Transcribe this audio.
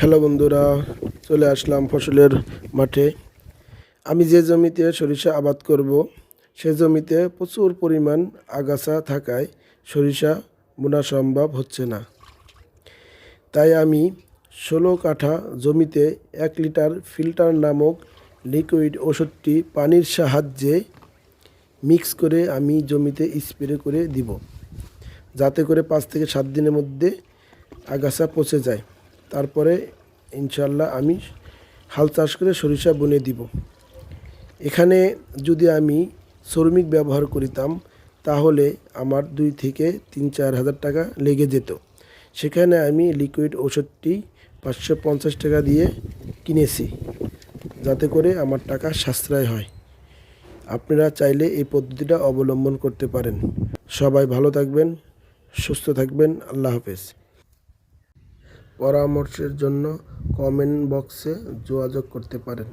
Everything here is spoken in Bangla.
হ্যালো বন্ধুরা, চলে আসলাম ফসলের মাঠে। আমি যে জমিতে সরিষা আবাদ করব, সে জমিতে প্রচুর পরিমাণ আগাছা থাকায় সরিষা বোনা সম্ভব হচ্ছে না। তাই আমি ষোলো কাঠা জমিতে এক লিটার ফিল্টার নামক লিকুইড ওষুধটি পানির সাহায্যে মিক্স করে আমি জমিতে স্প্রে করে দিব, যাতে করে পাঁচ থেকে সাত দিনের মধ্যে আগাছা পচে যায়। তারপরে ইনশাল্লাহ আমি হাল চাষ করে সরিষা বুনে দিব। এখানে যদি আমি শ্রমিক ব্যবহার করিতাম, তাহলে আমার দুই থেকে তিন চার হাজার টাকা লেগে যেত। সেখানে আমি লিকুইড ওষুধটি পাঁচশো পঞ্চাশ টাকা দিয়ে কিনেছি, যাতে করে আমার টাকা সাশ্রয় হয়। আপনারা চাইলে এই পদ্ধতিটা অবলম্বন করতে পারেন। সবাই ভালো থাকবেন, সুস্থ থাকবেন, আল্লাহ হাফেজ। পরামর্শের জন্য কমেন্ট বক্সে যোগাযোগ করতে পারেন।